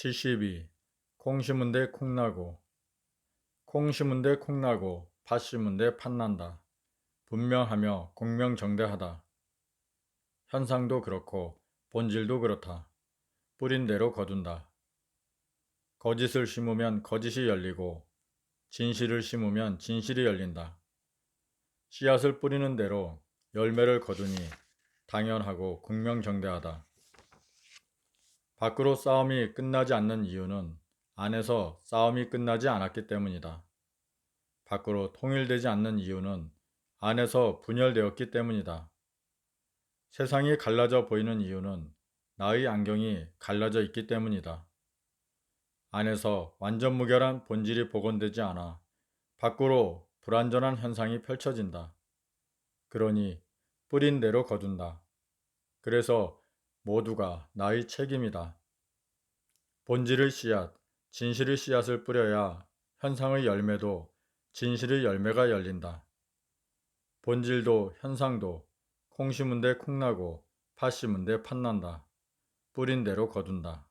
72. 콩 심은 데 콩 나고 콩 심은 데 콩 나고 팥 심은 데 팥 난다. 분명하며 공명정대하다. 현상도 그렇고 본질도 그렇다. 뿌린 대로 거둔다. 거짓을 심으면 거짓이 열리고 진실을 심으면 진실이 열린다. 씨앗을 뿌리는 대로 열매를 거두니 당연하고 공명정대하다. 밖으로 싸움이 끝나지 않는 이유는 안에서 싸움이 끝나지 않았기 때문이다. 밖으로 통일되지 않는 이유는 안에서 분열되었기 때문이다. 세상이 갈라져 보이는 이유는 나의 안경이 갈라져 있기 때문이다. 안에서 완전 무결한 본질이 복원되지 않아 밖으로 불완전한 현상이 펼쳐진다. 그러니 뿌린 대로 거둔다. 그래서 모두가 나의 책임이다. 본질의 씨앗, 진실의 씨앗을 뿌려야 현상의 열매도 진실의 열매가 열린다. 본질도 현상도 콩 심은 데 콩나고 팥 심은 데 팥난다. 뿌린 대로 거둔다.